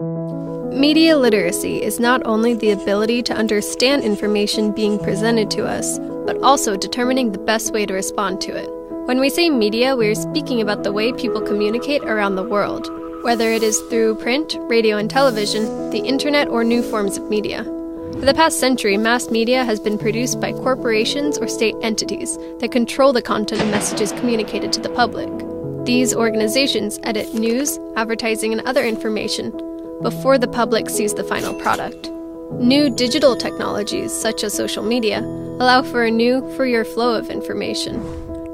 Media literacy is not only the ability to understand information being presented to us, but also determining the best way to respond to it. When we say media, we are speaking about the way people communicate around the world, whether it is through print, radio and television, the internet, or new forms of media. For the past century, mass media has been produced by corporations or state entities that control the content of messages communicated to the public. These organizations edit news, advertising, and other information before the public sees the final product. New digital technologies, such as social media, allow for a new, freer flow of information.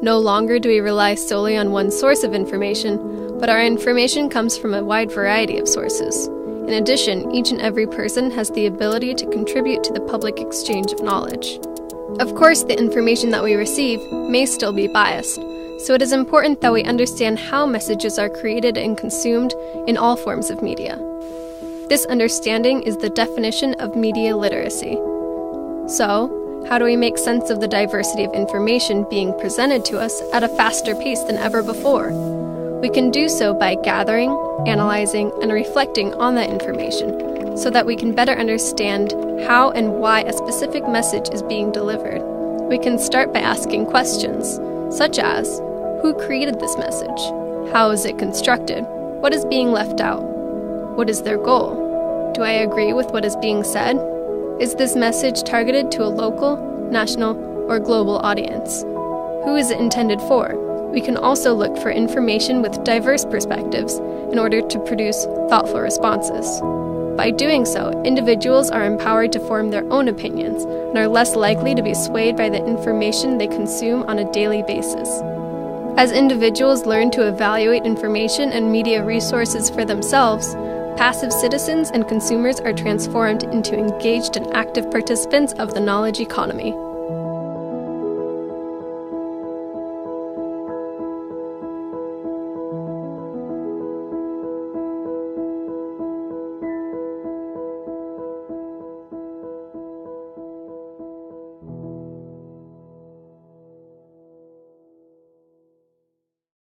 No longer do we rely solely on one source of information, but our information comes from a wide variety of sources. In addition, each and every person has the ability to contribute to the public exchange of knowledge. Of course, the information that we receive may still be biased, so it is important that we understand how messages are created and consumed in all forms of media. This understanding is the definition of media literacy. So, how do we make sense of the diversity of information being presented to us at a faster pace than ever before? We can do so by gathering, analyzing, and reflecting on that information so that we can better understand how and why a specific message is being delivered. We can start by asking questions, such as Who created this message? How is it constructed? What is being left out? What is their goal? Do I agree with what is being said? Is this message targeted to a local, national, or global audience? Who is it intended for? We can also look for information with diverse perspectives in order to produce thoughtful responses. By doing so, individuals are empowered to form their own opinions and are less likely to be swayed by the information they consume on a daily basis. As individuals learn to evaluate information and media resources for themselves, passive citizens and consumers are transformed into engaged and active participants of the knowledge economy.